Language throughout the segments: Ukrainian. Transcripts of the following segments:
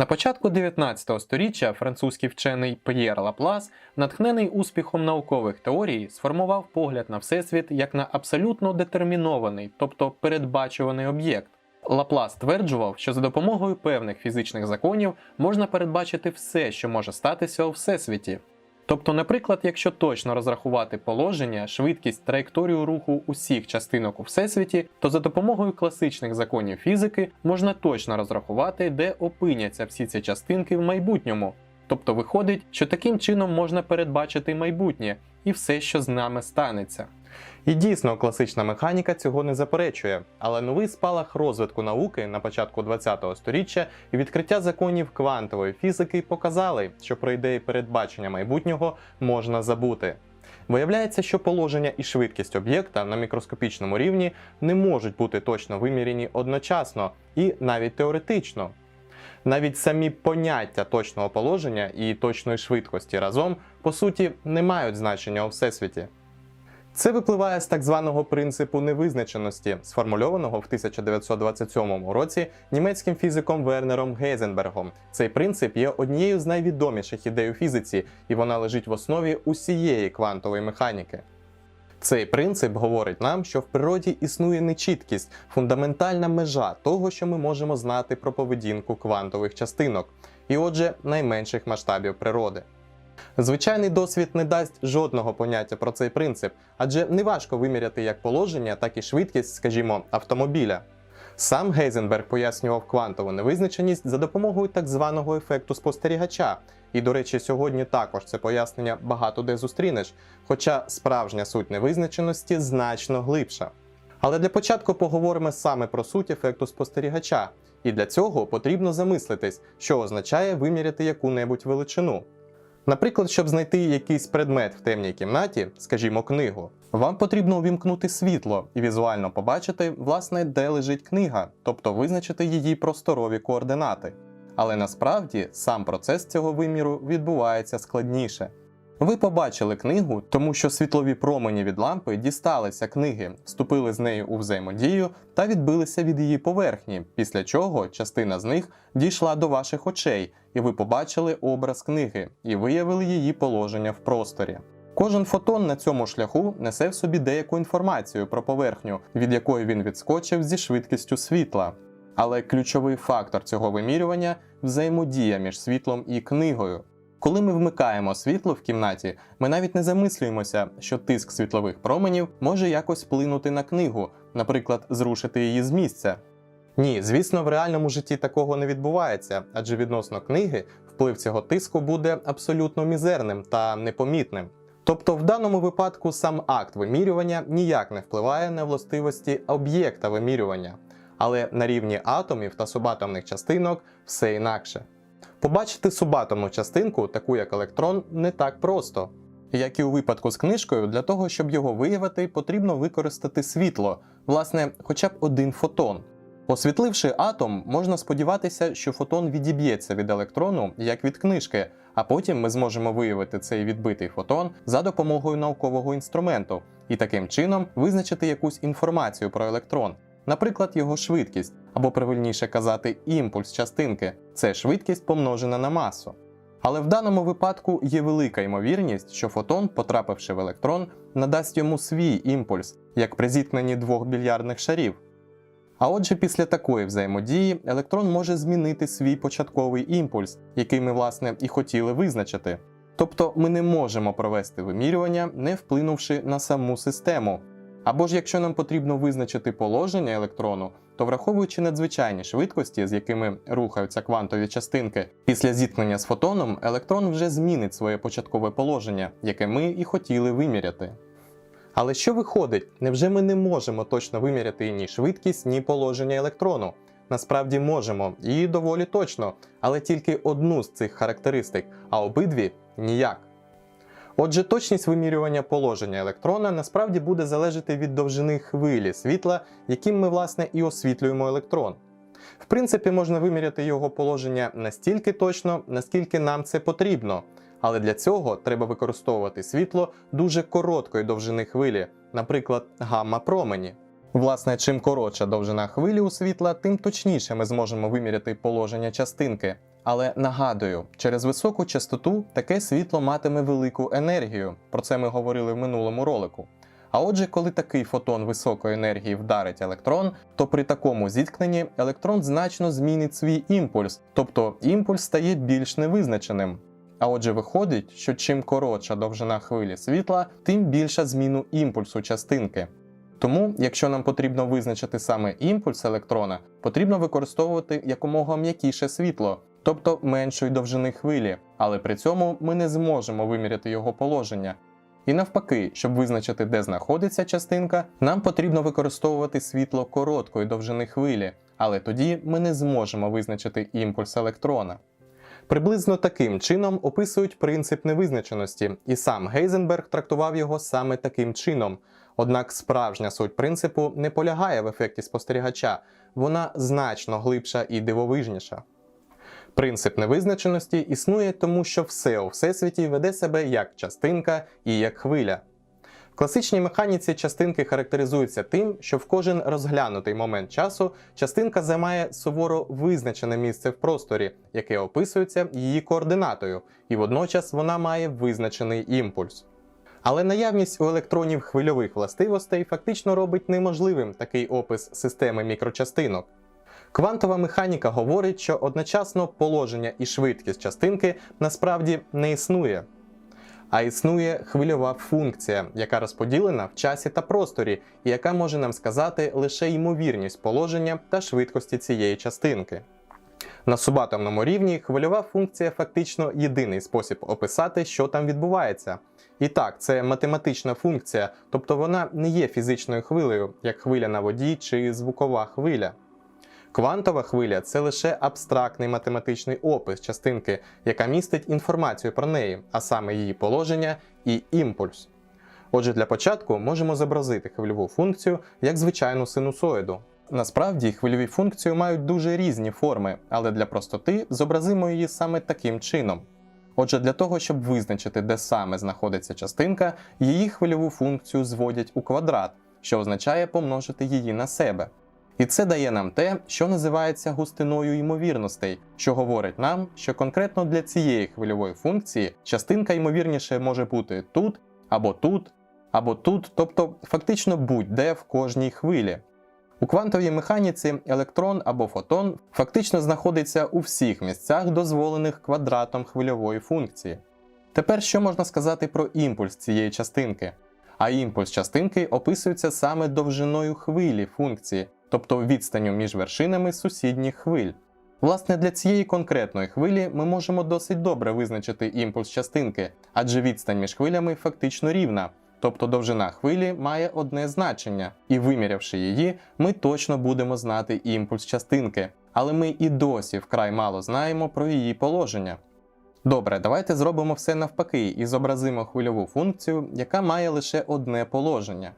На початку 19 століття французький вчений П'єр Лаплас, натхнений успіхом наукових теорій, сформував погляд на всесвіт як на абсолютно детермінований, тобто передбачуваний об'єкт. Лаплас стверджував, що за допомогою певних фізичних законів можна передбачити все, що може статися у всесвіті. Тобто, наприклад, якщо точно розрахувати положення, швидкість, траєкторію руху усіх частинок у всесвіті, то за допомогою класичних законів фізики можна точно розрахувати, де опиняться всі ці частинки в майбутньому. Тобто виходить, що таким чином можна передбачити майбутнє і все, що з нами станеться. І дійсно, класична механіка цього не заперечує, але новий спалах розвитку науки на початку ХХ століття і відкриття законів квантової фізики показали, що про ідеї передбачення майбутнього можна забути. Виявляється, що положення і швидкість об'єкта на мікроскопічному рівні не можуть бути точно вимірені одночасно і навіть теоретично. Навіть самі поняття точного положення і точної швидкості разом, по суті, не мають значення у всесвіті. Це випливає з так званого принципу невизначеності, сформульованого в 1927 році німецьким фізиком Вернером Гейзенбергом. Цей принцип є однією з найвідоміших ідей у фізиці, і вона лежить в основі усієї квантової механіки. Цей принцип говорить нам, що в природі існує нечіткість, фундаментальна межа того, що ми можемо знати про поведінку квантових частинок, і отже, найменших масштабів природи. Звичайний досвід не дасть жодного поняття про цей принцип, адже неважко виміряти як положення, так і швидкість, скажімо, автомобіля. Сам Гейзенберг пояснював квантову невизначеність за допомогою так званого ефекту спостерігача. І, до речі, сьогодні також це пояснення багато де зустрінеш, хоча справжня суть невизначеності значно глибша. Але для початку поговоримо саме про суть ефекту спостерігача, і для цього потрібно замислитись, що означає виміряти яку-небудь величину. Наприклад, щоб знайти якийсь предмет в темній кімнаті, скажімо, книгу, вам потрібно увімкнути світло і візуально побачити, власне, де лежить книга, тобто визначити її просторові координати. Але насправді сам процес цього виміру відбувається складніше. Ви побачили книгу, тому що світлові промені від лампи дісталися книги, вступили з нею у взаємодію та відбилися від її поверхні, після чого частина з них дійшла до ваших очей, і ви побачили образ книги і виявили її положення в просторі. Кожен фотон на цьому шляху несе в собі деяку інформацію про поверхню, від якої він відскочив зі швидкістю світла. Але ключовий фактор цього вимірювання взаємодія між світлом і книгою. Коли ми вмикаємо світло в кімнаті, ми навіть не замислюємося, що тиск світлових променів може якось вплинути на книгу, наприклад, зрушити її з місця. Ні, звісно, в реальному житті такого не відбувається, адже відносно книги вплив цього тиску буде абсолютно мізерним та непомітним. Тобто, в даному випадку сам акт вимірювання ніяк не впливає на властивості об'єкта вимірювання, але на рівні атомів та субатомних частинок все інакше. Побачити субатомну частинку, таку як електрон, не так просто. Як і у випадку з книжкою, для того, щоб його виявити, потрібно використати світло, власне, хоча б один фотон. Освітливши атом, можна сподіватися, що фотон відіб'ється від електрону, як від книжки, а потім ми зможемо виявити цей відбитий фотон за допомогою наукового інструменту і таким чином визначити якусь інформацію про електрон, наприклад, його швидкість, або правильніше казати, імпульс частинки це швидкість помножена на масу. Але в даному випадку є велика ймовірність, що фотон, потрапивши в електрон, надасть йому свій імпульс, як при зіткненні двох більярдних шарів. А отже, після такої взаємодії електрон може змінити свій початковий імпульс, який ми, власне, і хотіли визначити. Тобто ми не можемо провести вимірювання, не вплинувши на саму систему. Або ж якщо нам потрібно визначити положення електрону, то враховуючи надзвичайні швидкості, з якими рухаються квантові частинки, після зіткнення з фотоном електрон вже змінить своє початкове положення, яке ми і хотіли виміряти. Але що виходить, невже ми не можемо точно виміряти ні швидкість, ні положення електрону? Насправді можемо, і доволі точно, але тільки одну з цих характеристик, а обидві ніяк. Отже, точність вимірювання положення електрона насправді буде залежати від довжини хвилі світла, яким ми, власне, і освітлюємо електрон. В принципі, можна виміряти його положення настільки точно, наскільки нам це потрібно. Але для цього треба використовувати світло дуже короткої довжини хвилі, наприклад, гамма-промені. Власне, чим коротша довжина хвилі у світла, тим точніше ми зможемо виміряти положення частинки. Але нагадую, через високу частоту таке світло матиме велику енергію. Про це ми говорили в минулому ролику. А отже, коли такий фотон високої енергії вдарить електрон, то при такому зіткненні електрон значно змінить свій імпульс, тобто імпульс стає більш невизначеним. А отже, виходить, що чим коротша довжина хвилі світла, тим більша зміну імпульсу частинки. Тому, якщо нам потрібно визначити саме імпульс електрона, потрібно використовувати якомога м'якіше світло, тобто меншої довжини хвилі, але при цьому ми не зможемо виміряти його положення. І навпаки, щоб визначити, де знаходиться частинка, нам потрібно використовувати світло короткої довжини хвилі, але тоді ми не зможемо визначити імпульс електрона. Приблизно таким чином описують принцип невизначеності, і сам Гейзенберг трактував його саме таким чином. Однак справжня суть принципу не полягає в ефекті спостерігача, вона значно глибша і дивовижніша. Принцип невизначеності існує тому, що все у всесвіті веде себе як частинка і як хвиля. В класичній механіці частинки характеризуються тим, що в кожен розглянутий момент часу частинка займає суворо визначене місце в просторі, яке описується її координатою, і водночас вона має визначений імпульс. Але наявність у електронів хвильових властивостей фактично робить неможливим такий опис системи мікрочастинок. Квантова механіка говорить, що одночасно положення і швидкість частинки насправді не існує, а існує хвильова функція, яка розподілена в часі та просторі, і яка може нам сказати лише ймовірність положення та швидкості цієї частинки. На субатомному рівні хвильова функція фактично єдиний спосіб описати, що там відбувається. І так, це математична функція, тобто вона не є фізичною хвилею, як хвиля на воді чи звукова хвиля. Квантова хвиля це лише абстрактний математичний опис частинки, яка містить інформацію про неї, а саме її положення і імпульс. Отже, для початку можемо зобразити хвильову функцію як звичайну синусоїду. Насправді хвильові функції мають дуже різні форми, але для простоти зобразимо її саме таким чином. Отже, для того, щоб визначити, де саме знаходиться частинка, її хвильову функцію зводять у квадрат, що означає помножити її на себе. І це дає нам те, що називається густиною ймовірностей, що говорить нам, що конкретно для цієї хвильової функції частинка ймовірніше може бути тут, або тут, або тут, тобто фактично будь-де в кожній хвилі. У квантовій механіці електрон або фотон фактично знаходиться у всіх місцях, дозволених квадратом хвильової функції. Тепер що можна сказати про імпульс цієї частинки? А імпульс частинки описується саме довжиною хвилі функції, тобто відстанню між вершинами сусідніх хвиль. Власне, для цієї конкретної хвилі ми можемо досить добре визначити імпульс частинки, адже відстань між хвилями фактично рівна, тобто довжина хвилі має одне значення, і вимірявши її, ми точно будемо знати імпульс частинки, але ми і досі вкрай мало знаємо про її положення. Добре, давайте зробимо все навпаки і зобразимо хвильову функцію, яка має лише одне положення.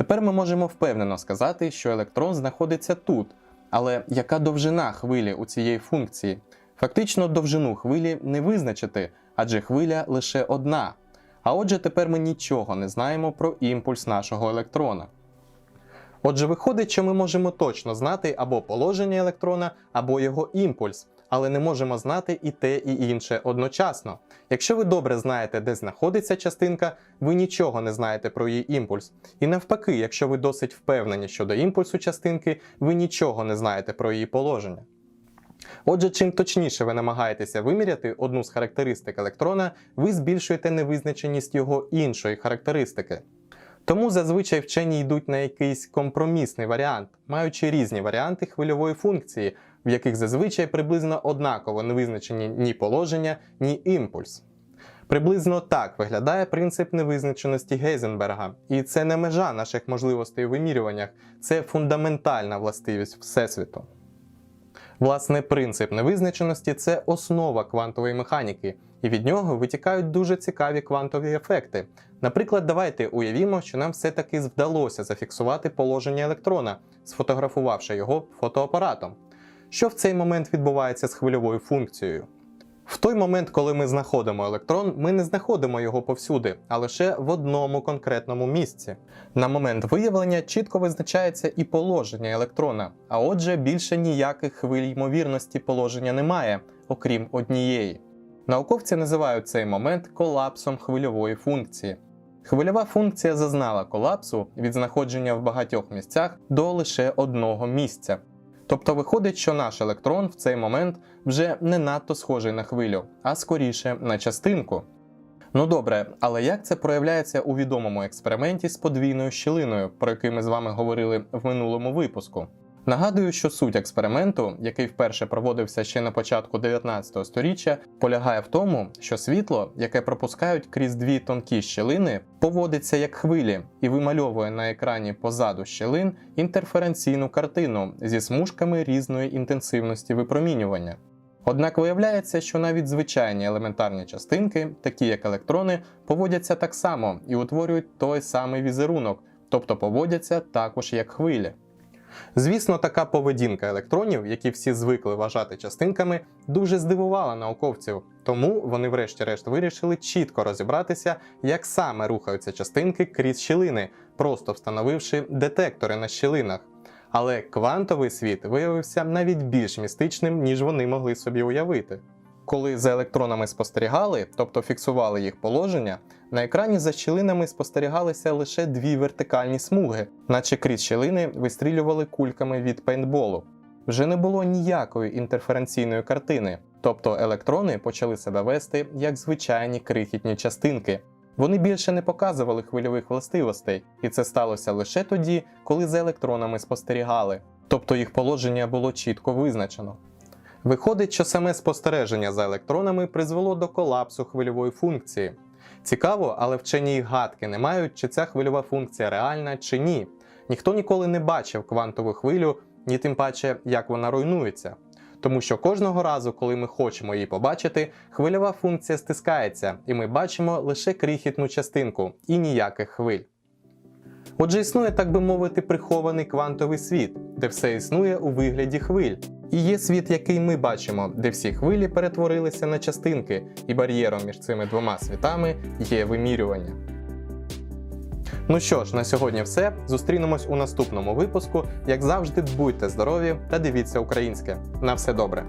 Тепер ми можемо впевнено сказати, що електрон знаходиться тут. Але яка довжина хвилі у цієї функції? Фактично довжину хвилі не визначити, адже хвиля лише одна. А отже, тепер ми нічого не знаємо про імпульс нашого електрона. Отже, виходить, що ми можемо точно знати або положення електрона, або його імпульс, але не можемо знати і те, і інше одночасно. Якщо ви добре знаєте, де знаходиться частинка, ви нічого не знаєте про її імпульс. І навпаки, якщо ви досить впевнені щодо імпульсу частинки, ви нічого не знаєте про її положення. Отже, чим точніше ви намагаєтеся виміряти одну з характеристик електрона, ви збільшуєте невизначеність його іншої характеристики. Тому зазвичай вчені йдуть на якийсь компромісний варіант, маючи різні варіанти хвильової функції, в яких зазвичай приблизно однаково не визначені ні положення, ні імпульс. Приблизно так виглядає принцип невизначеності Гейзенберга, і це не межа наших можливостей у вимірюваннях, це фундаментальна властивість Всесвіту. Власне, принцип невизначеності це основа квантової механіки, і від нього витікають дуже цікаві квантові ефекти. Наприклад, давайте уявімо, що нам все-таки вдалося зафіксувати положення електрона, сфотографувавши його фотоапаратом. Що в цей момент відбувається з хвильовою функцією? В той момент, коли ми знаходимо електрон, ми не знаходимо його повсюди, а лише в одному конкретному місці. На момент виявлення чітко визначається і положення електрона, а отже, більше ніяких хвиль ймовірності положення немає, окрім однієї. Науковці називають цей момент колапсом хвильової функції. Хвильова функція зазнала колапсу від знаходження в багатьох місцях до лише одного місця. Тобто виходить, що наш електрон в цей момент вже не надто схожий на хвилю, а скоріше на частинку. Ну добре, але як це проявляється у відомому експерименті з подвійною щілиною, про який ми з вами говорили в минулому випуску? Нагадую, що суть експерименту, який вперше проводився ще на початку 19 століття, полягає в тому, що світло, яке пропускають крізь дві тонкі щілини, поводиться як хвилі і вимальовує на екрані позаду щілин інтерференційну картину зі смужками різної інтенсивності випромінювання. Однак виявляється, що навіть звичайні елементарні частинки, такі як електрони, поводяться так само і утворюють той самий візерунок, тобто поводяться також як хвилі. Звісно, така поведінка електронів, які всі звикли вважати частинками, дуже здивувала науковців, тому вони, врешті-решт, вирішили чітко розібратися, як саме рухаються частинки крізь щілини, просто встановивши детектори на щілинах. Але квантовий світ виявився навіть більш містичним, ніж вони могли собі уявити. Коли за електронами спостерігали, тобто фіксували їх положення, на екрані за щілинами спостерігалися лише дві вертикальні смуги, наче крізь щілини вистрілювали кульками від пейнтболу. Вже не було ніякої інтерференційної картини, тобто електрони почали себе вести як звичайні крихітні частинки. Вони більше не показували хвильових властивостей, і це сталося лише тоді, коли за електронами спостерігали, тобто їх положення було чітко визначено. Виходить, що саме спостереження за електронами призвело до колапсу хвильової функції. Цікаво, але вчені й гадки не мають, чи ця хвильова функція реальна чи ні. Ніхто ніколи не бачив квантову хвилю, ні тим паче, як вона руйнується. Тому що кожного разу, коли ми хочемо її побачити, хвильова функція стискається, і ми бачимо лише крихітну частинку і ніяких хвиль. Отже, існує, так би мовити, прихований квантовий світ, де все існує у вигляді хвиль. І є світ, який ми бачимо, де всі хвилі перетворилися на частинки, і бар'єром між цими двома світами є вимірювання. Ну що ж, на сьогодні все. Зустрінемось у наступному випуску. Як завжди, будьте здорові та дивіться українське. На все добре!